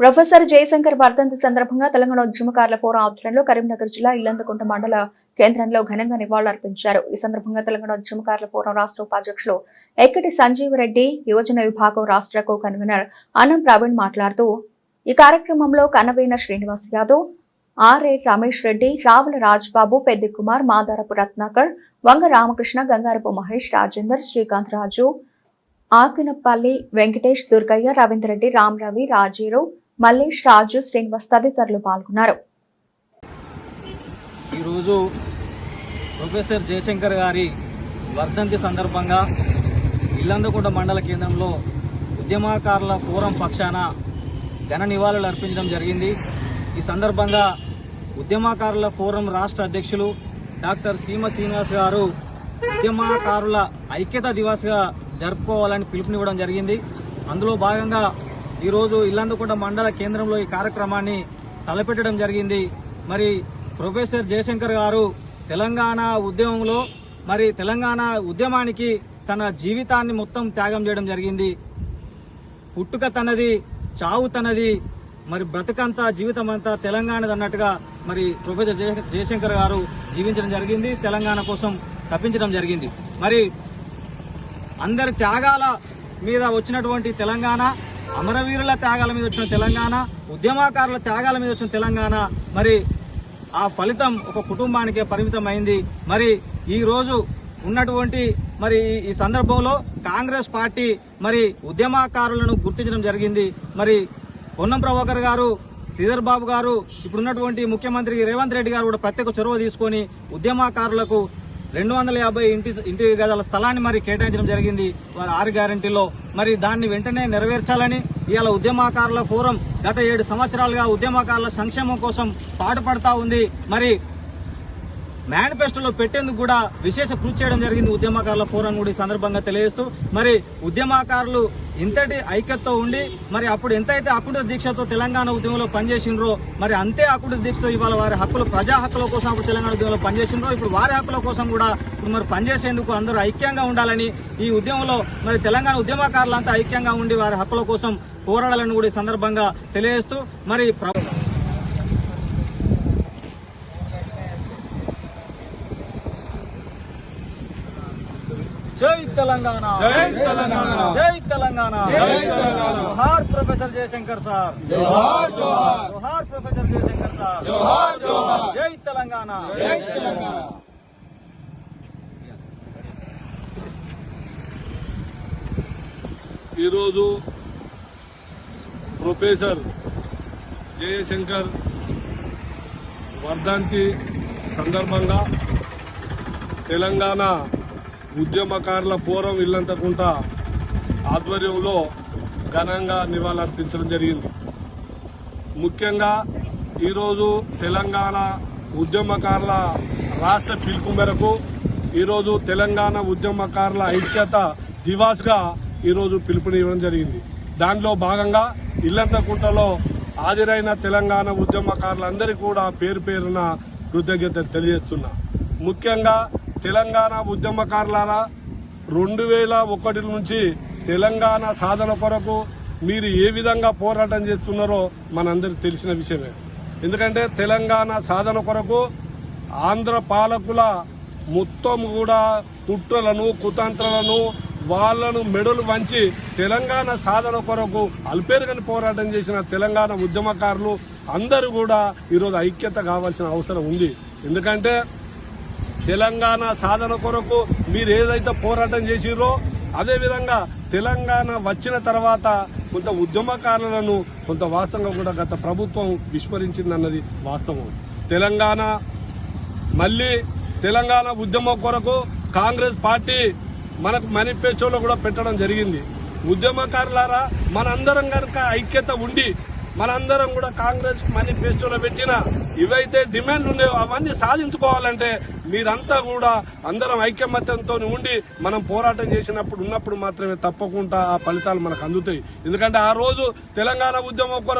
Professor Jayashankar వర్ధంతి సందర్భంగా తెలంగాణ ఉద్యమకారుల ఫోరం ఆధ్వర్యంలో కరీంనగర్ జిల్లా ఇల్లందకుంట మండల కేంద్రంలో ఘనంగా నివాళులర్పించారు. ఈ సందర్భంగా తెలంగాణ ఉద్యమకారుల ఫోరం రాష్ట్ర ఉపాధ్యక్షులు ఎక్కటి సంజీవ్ రెడ్డి యువజన విభాగం రాష్ట్ర కో కన్వీనర్ అన్నం ప్రవీణ్ మాట్లాడుతూ ఈ కార్యక్రమంలో కన్నవీన శ్రీనివాస్ యాదవ్ ఆర్ఏ రమేష్ రెడ్డి రావుల రాజ్బాబు పెద్ది కుమార్ మాదారపు రత్నాకర్ వంగ రామకృష్ణ గంగారపు మహేష్ రాజేందర్ శ్రీకాంత్ రాజు ఆకినపల్లి వెంకటేష్ దుర్గయ్య రవీంద్రెడ్డి రామరవి రాజీరావు మల్లేష్ రాజు శ్రీనివాస్ తదితరులు పాల్గొన్నారు. ఈరోజు ప్రొఫెసర్ జయశంకర్ గారి వర్ధంతి సందర్భంగా ఇల్లందుకుంట మండల కేంద్రంలో ఉద్యమకారుల ఫోరం పక్షాన ఘన నివాళులు అర్పించడం జరిగింది. ఈ సందర్భంగా ఉద్యమకారుల ఫోరం రాష్ట్ర అధ్యక్షులు డాక్టర్ సీమ శ్రీనివాస్ గారు ఉద్యమకారుల ఐక్యతా దివాస్గా జరుపుకోవాలని పిలుపునివ్వడం జరిగింది. అందులో భాగంగా ఈరోజు ఇల్లందుకుంట మండల కేంద్రంలో ఈ కార్యక్రమాన్ని తలపెట్టడం జరిగింది. మరి ప్రొఫెసర్ జయశంకర్ గారు తెలంగాణ ఉద్యమంలో మరి తెలంగాణ ఉద్యమానికి తన జీవితాన్ని మొత్తం త్యాగం చేయడం జరిగింది. పుట్టుక తనది చావు తనది మరి బ్రతకంతా జీవితం అంతా తెలంగాణది అన్నట్టుగా మరి ప్రొఫెసర్ జయ- జయశంకర్ గారు జీవించడం జరిగింది తెలంగాణ కోసం తప్పించడం జరిగింది. మరి అందరి త్యాగాల మీద వచ్చినటువంటి తెలంగాణ అమరవీరుల త్యాగాల మీద వచ్చిన తెలంగాణ ఉద్యమకారుల త్యాగాల మీద వచ్చిన తెలంగాణ మరి ఆ ఫలితం ఒక కుటుంబానికే పరిమితం అయింది మరి ఈరోజు ఉన్నటువంటి మరి ఈ- ఈ సందర్భంలో కాంగ్రెస్ పార్టీ మరి ఉద్యమకారులను గుర్తించడం జరిగింది. మరి పొన్నం ప్రభాకర్ గారు శ్రీధర్ బాబు గారు ఇప్పుడున్నటువంటి ముఖ్యమంత్రి రేవంత్ రెడ్డి గారు కూడా ప్రత్యేక చొరవ తీసుకొని ఉద్యమకారులకు రెండు వందల యాభై ఇంటి ఇంటి గదాల స్థలాన్ని మరి కేటాయించడం జరిగింది. వారి ఆరు గ్యారంటీలో మరి దాన్ని వెంటనే నెరవేర్చాలని ఇవాళ ఉద్యమకారుల ఫోరం గత ఏడు సంవత్సరాలుగా ఉద్యమకారుల సంక్షేమం కోసం పాటుపడతా ఉంది. మరి మేనిఫెస్టోలో పెట్టేందుకు కూడా విశేష కృషి చేయడం జరిగింది ఉద్యమకారుల ఫోరం కూడా ఈ సందర్భంగా తెలియజేస్తూ. మరి ఉద్యమకారులు ఇంతటి ఐక్యతతో ఉండి మరి అప్పుడు ఎంతైతే అకుట దీక్షతో తెలంగాణ ఉద్యమంలో పనిచేసిండ్రో మరి అంతే అకుట దీక్షతో ఇవాళ వారి హక్కులు ప్రజా హక్కుల కోసం అప్పుడు తెలంగాణ ఉద్యమంలో పనిచేసిండ్రో ఇప్పుడు వారి హక్కుల కోసం కూడా ఇప్పుడు మరి పనిచేసేందుకు అందరూ ఐక్యంగా ఉండాలని ఈ ఉద్యమంలో మరి తెలంగాణ ఉద్యమకారులంతా ఐక్యంగా ఉండి వారి హక్కుల కోసం పోరాడాలని కూడా ఈ సందర్భంగా తెలియజేస్తూ మరి ప్ర- జై తెలంగాణ. జై తెలంగాణ. జై తెలంగాణ. జై తెలంగాణ. జోహార్ ప్రొఫెసర్ జయశంకర్ సార్. జోహార్ జోహార్. జోహార్ ప్రొఫెసర్ జయశంకర్ సార్. జోహార్ జోహార్. జై తెలంగాణ. జై తెలంగాణ. ఈరోజు ప్రొఫెసర్ జయశంకర్ వర్ధంతి సందర్భంగా తెలంగాణ ఉద్యమకారుల ఫోరం ఇల్లంతకుంట ఆధ్వర్యంలో ఘనంగా నివాళులర్పించడం జరిగింది. ముఖ్యంగా ఈరోజు తెలంగాణ ఉద్యమకారుల రాష్ట్ర పిలుపు మేరకు ఈరోజు తెలంగాణ ఉద్యమకారుల ఐక్యత దివాస్గా ఈరోజు పిలుపునివ్వడం జరిగింది. దానిలో భాగంగా ఇల్లంతకుంటలో హాజరైన తెలంగాణ ఉద్యమకారులందరికీ కూడా పేరు పేరున కృతజ్ఞత తెలియజేస్తున్నా. ముఖ్యంగా తెలంగాణ ఉద్యమకారులారా రెండు వేల ఒకటి నుంచి తెలంగాణ సాధన కొరకు మీరు ఏ విధంగా పోరాటం చేస్తున్నారో మనందరికి తెలిసిన విషయమే. ఎందుకంటే తెలంగాణ సాధన కొరకు ఆంధ్ర పాలకుల మొత్తం కూడా కుట్రలను కుతంత్రాలను వాళ్ళను మెడలు వంచి తెలంగాణ సాధన కొరకు అల్పేరుగని పోరాటం చేసిన తెలంగాణ ఉద్యమకారులు అందరూ కూడా ఈరోజు ఐక్యత కావాల్సిన అవసరం ఉంది. ఎందుకంటే తెలంగాణ సాధన కొరకు మీరు ఏదైతే పోరాటం చేసిరో అదేవిధంగా తెలంగాణ వచ్చిన తర్వాత కొంత ఉద్యమకారులను కొంత వాస్తవంగా కూడా గత ప్రభుత్వం విస్మరించిందన్నది వాస్తవం. తెలంగాణ మళ్ళీ తెలంగాణ ఉద్యమం కొరకు కాంగ్రెస్ పార్టీ మనకు మేనిఫెస్టోలో కూడా పెట్టడం జరిగింది. ఉద్యమకారులారా మనందరం కనుక ఐక్యత ఉండి మనందరం కూడా కాంగ్రెస్ మేనిఫెస్టోలో పెట్టిన ఇవైతే డిమాండ్లు ఉన్నాయో అవన్నీ సాధించుకోవాలంటే మీరంతా కూడా అందరం ఐకమత్యంతో ఉండి మనం పోరాటం చేసినప్పుడు ఉన్నప్పుడు మాత్రమే తప్పకుండా ఆ ఫలితాలు మనకు అందుతాయి. ఎందుకంటే ఆ రోజు తెలంగాణ ఉద్యమం